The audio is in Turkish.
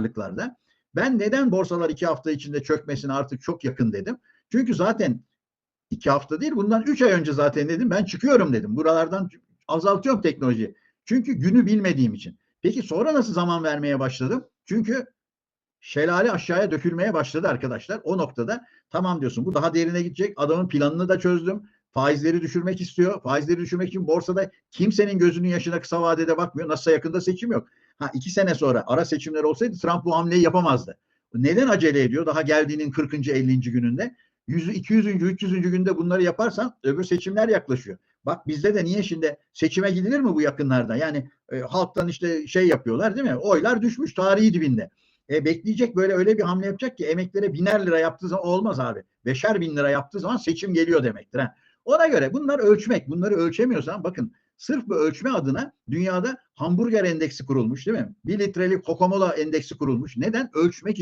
varlıklarda. Ben neden borsalar iki hafta içinde çökmesine artık çok yakın dedim. Çünkü zaten iki hafta değil bundan üç ay önce zaten dedim ben çıkıyorum dedim. Buralardan azaltıyorum teknolojiyi. Çünkü günü bilmediğim için. Peki sonra nasıl zaman vermeye başladım? Çünkü şelale aşağıya dökülmeye başladı arkadaşlar. O noktada tamam diyorsun bu daha derine gidecek. Adamın planını da çözdüm. Faizleri düşürmek istiyor. Faizleri düşürmek için borsada kimsenin gözünün yaşına kısa vadede bakmıyor. Nasılsa yakında seçim yok. Ha iki sene sonra ara seçimler olsaydı Trump bu hamleyi yapamazdı. Neden acele ediyor? Daha geldiğinin 40. 50. gününde. 100. 200. 300. günde bunları yaparsan öbür seçimler yaklaşıyor. Bak bizde de niye şimdi seçime gidilir mi bu yakınlarda? Yani e, halktan işte şey yapıyorlar değil mi? Oylar düşmüş tarihi dibinde. E, bekleyecek böyle öyle bir hamle yapacak ki emeklere biner lira yaptığı zaman olmaz abi. Beşer bin lira yaptığı zaman seçim geliyor demektir. Ha. Ona göre bunlar ölçmek. Bunları ölçemiyorsan bakın sırf bu ölçme adına dünyada hamburger endeksi kurulmuş değil mi? Bir litrelik Coca-Cola endeksi kurulmuş. Neden? Ölçmek için.